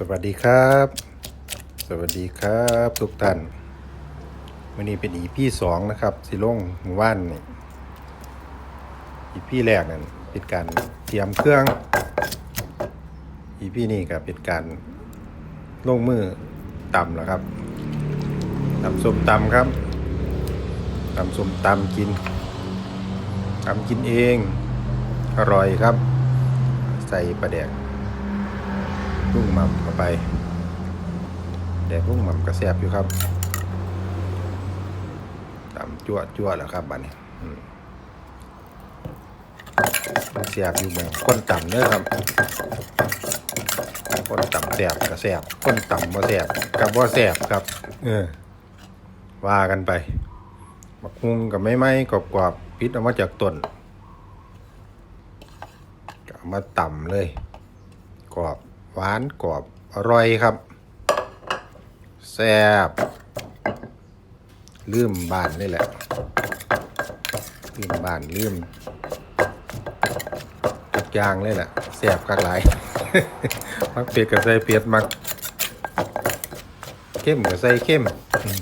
สวัสดีครับ สวัสดีครับทุกท่านวันนี้เป็นอีพี่สองนะครับ สิลงหมู่บ้านนี่อีพี่แรกนั่นเป็นการเตรียมเครื่อง อีพี่นี้ก็เป็นการลงมือตำแล้วครับตำส้มตำครับตำส้มตำกินตำกินเอง อร่อยครับ ใส่ปลาแดก ลุงหม่ำเข้าไป แดกลุงหม่ำกระแสบอยู่ครับตำจั่วจั่วแล้วครับบัดนี้อืมมันแสบอยู่แบบก้นต่ำเด้อครับก้นต่ำแสบกระแสบก้นต่ำบ่แสบกับบ่แสบครับ เออ ว่ากันไปบักฮุงกับไม้ไม้กรอบกรอบๆปิดออกมาจากต้นก็เอามาต่ำเลยกรอบ หวานกรอบอร่อยครับแซ่บลืมบ้านนี่แหละลืมบ้านลืมทุกอย่างเลยแหละแซ่บคักหลาย มักเผ็ดกับใส่เผ็ดมักเข้มกับใส่เข้มอืม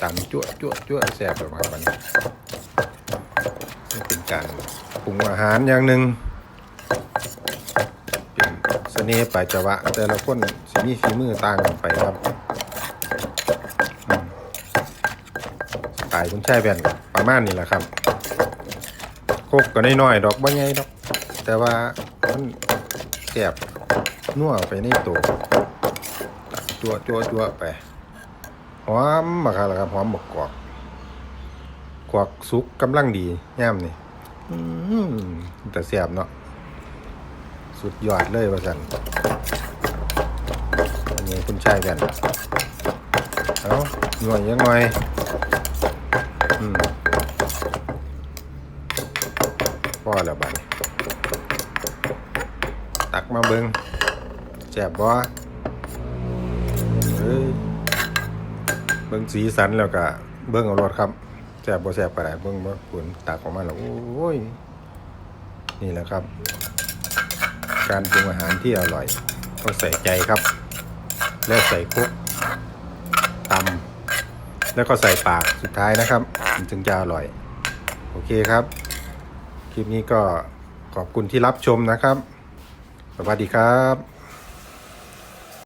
ตำจั่วจั่วจั่วแซ่บแบบครับมันนี่เป็นการปรุงอาหารอย่างหนึ่ง เน่ห์ปลายจวะ แต่ละคนสิมีฝีมือต่างกันไปครับอืมสไตล์คุณชายแบนประมาณนี้แหละครับโคกก็น้อยๆดอกบ่ใหญ่ดอก แต่ว่ามันแสบนัวไปในตัวจั่วจั่วจั่วไปหอมมากครับหอมบกกอกกวกสุกกำลังดีย่ามนี่แต่แสบเนาะ สุดยอดเลยว่าสันอันนี้คุณชายกันเอาหน่วยยังไงอืมพ่อแล้วบัดตักมาเบิงแจบบ่เฮ้ยเบิงสีสันแล้วก็เบิงเอารถครับแจบบ่แจบก็ได้เบิงบ่ผลตักออกมาแล้วโอ้ย นี่แหละครับ การปรุงอาหารที่อร่อยต้องใส่ใจครับ แล้วใส่คุกตำแล้วก็ใส่ปากสุดท้ายนะครับมันจึงจะอร่อย โอเคครับ คลิปนี้ก็ขอบคุณที่รับชมนะครับ สวัสดีครับ